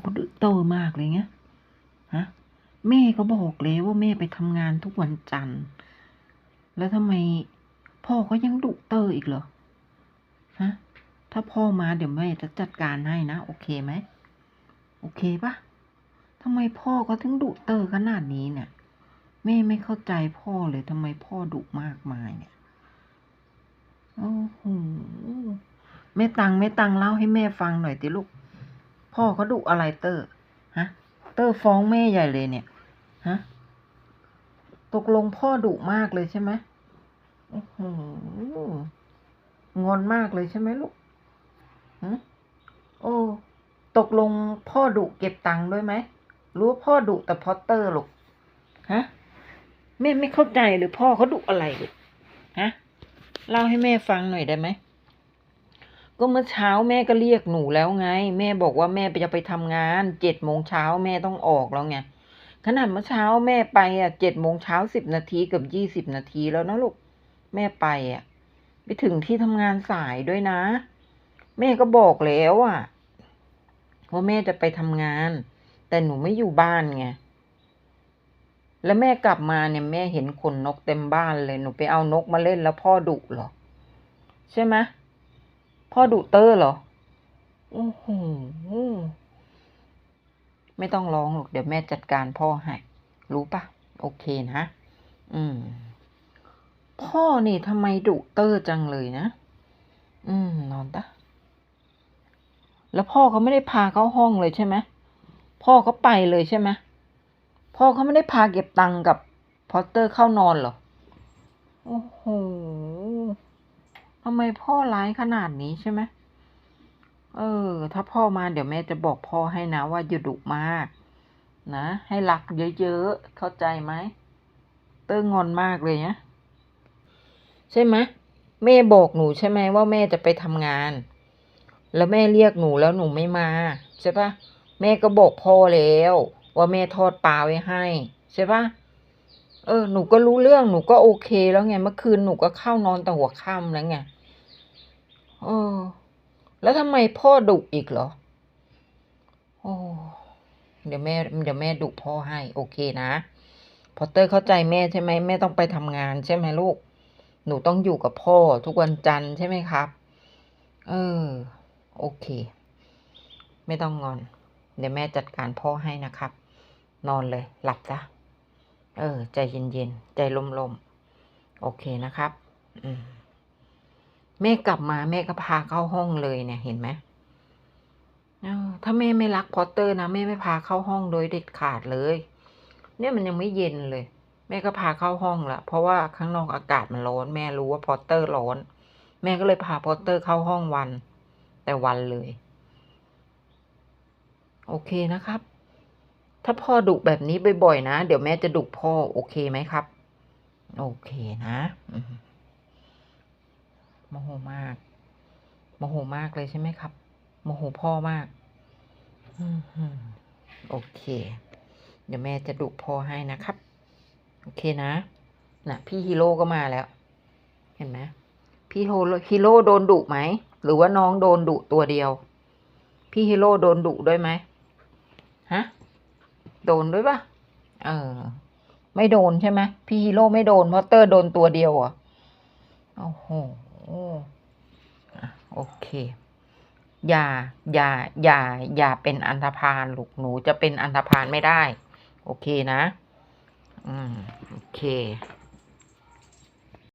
เขาดื้อโตมากเลยเงี้ยฮะแม่ก็บอกเลยว่าแม่ไปทำงานทุกวันจันทร์ แล้วทำไมพ่อก็ยังดุเตอร์อีกเหรอฮะถ้าพ่อมาเดี๋ยวแม่จะจัดการให้นะ โอเคไหมโอเคปะทำไมพ่อก็ถึงดุเตอร์ขนาดนี้เนี่ยแม่ไม่เข้าใจพ่อเลยทำไมพ่อดุมากมายเนี่ยโอ้โหแม่ตังแม่ตังเล่าให้แม่ฟังหน่อยติลูก พ่อเขาดุอะไรเตอร์ ฮะ เตอร์ฟ้องแม่ใหญ่เลยเนี่ย ฮะ ตกลงพ่อดุมากเลยใช่ไหมโอ้โหงอนมากเลยใช่ไหมลูกฮะโอ้ ตกลงพ่อดุเก็บตังค์ด้วยไหม รู้ว่าพ่อดุแต่พอเตอร์ลูก ฮะ แม่ไม่เข้าใจหรือพ่อเขาดุอะไรลูก ฮะ เล่าให้แม่ฟังหน่อยได้ไหม ก็เมื่อเช้าแม่ก็เรียกหนูแล้วไง แม่บอกว่าแม่จะไปทำงานเจ็ดโมงเช้าแม่ต้องออกแล้วไงขนาดเมื่อเช้าแม่ไปอะเจ็ดโมงเช้าสิบนาทีกับยี่สิบนาทีแล้วนะลูกแม่ไปอะ ไปถึงที่ทำงานสายด้วยนะ แม่ก็บอกแล้วอะว่าแม่จะไปทำงาน แต่หนูไม่อยู่บ้านไงแล้วแม่กลับมาเนี่ยแม่เห็นขนนกเต็มบ้านเลยหนูไปเอานกมาเล่นแล้วพ่อดุหรอใช่ไหม พ่อดุเตอร์เหรอ โอ้โห ไม่ต้องร้องหรอก เดี๋ยวแม่จัดการพ่อให้ รู้ปะ โอเคนะ อืม พ่อนี่ทำไมดุเตอร์จังเลยนะ อืม นอนตะ แล้วพ่อเขาไม่ได้พาเข้าห้องเลยใช่ไหม พ่อเขาไปเลยใช่ไหม พ่อเขาไม่ได้พาเก็บตังค์กับพอตเตอร์เข้านอนเหรอ โอ้โห ทำไมพ่อร้ายขนาดนี้ใช่ไหมเออ ถ้าพ่อมาเดี๋ยวแม่จะบอกพ่อให้นะว่าอย่าดุมาก นะ ให้รักเยอะๆ เข้าใจไหม เตอร์งอนมากเลยนะใช่ไหมแม่บอกหนูใช่ไหมว่าแม่จะไปทำงาน แล้วแม่เรียกหนูแล้วหนูไม่มา ใช่ปะแม่ก็บอกพ่อแล้ว ว่าแม่ทอดปลาไว้ให้ ใช่ปะเออ หนูก็รู้เรื่องหนูก็โอเคแล้วไงเมื่อคืนหนูก็เข้านอนแต่หัวค่ำแล้วไง เออ แล้วทำไมพ่อดุอีกเหรอ โอ้เดี๋ยวแม่เดี๋ยวแม่ดุพ่อให้ โอเคนะ พอเตอร์เข้าใจแม่ใช่ไหมแม่ต้องไปทำงานใช่ไหมลูก หนูต้องอยู่กับพ่อทุกวันจันทร์ใช่ไหมครับ เออ โอเค ไม่ต้องงอน เดี๋ยวแม่จัดการพ่อให้นะครับ นอนเลย หลับจ้ะเออ ใจเย็นๆ ใจลมๆ โอเคนะครับ อืม แม่กลับมาแม่ก็พาเข้าห้องเลยเนี่ยเห็นไหมถ้าแม่ไม่รักพอตเตอร์นะแม่ไม่พาเข้าห้องโดยเด็ดขาดเลย เนี่ยมันยังไม่เย็นเลย แม่ก็พาเข้าห้องละเพราะว่าข้างนอกอากาศมันร้อน แม่รู้ว่าพอตเตอร์ร้อน แม่ก็เลยพาพอตเตอร์เข้าห้องวัน แต่วันเลย โอเคนะครับ ถ้าพ่อดุแบบนี้บ่อยๆนะ เดี๋ยวแม่จะดุพ่อโอเคไหมครับ โอเคนะ มโมโหมากโมโหมากเลยใช่ไหมครับโมโหพ่อมากโอเค เดี๋ยวแม่จะดุพ่อให้นะครับ โอเคนะน่ะพี่ฮีโร่ก็มาแล้ว เห็นไหมพี่โฮฮีโร่โดนดุไหม หรือว่าน้องโดนดุตัวเดียว พี่ฮีโร่โดนดุด้วยไหมฮะ โดนด้วยปะเออ ไม่โดนใช่ไหมพี่ฮีโร่ไม่โดนเพราะเตอร์โดนตัวเดียวอะโอ้โห โอเค อย่า อย่า อย่า อย่าเป็นอันธพาลลูกหนูจะเป็นอันธพาลไม่ได้ โอเคนะ อืม โอเค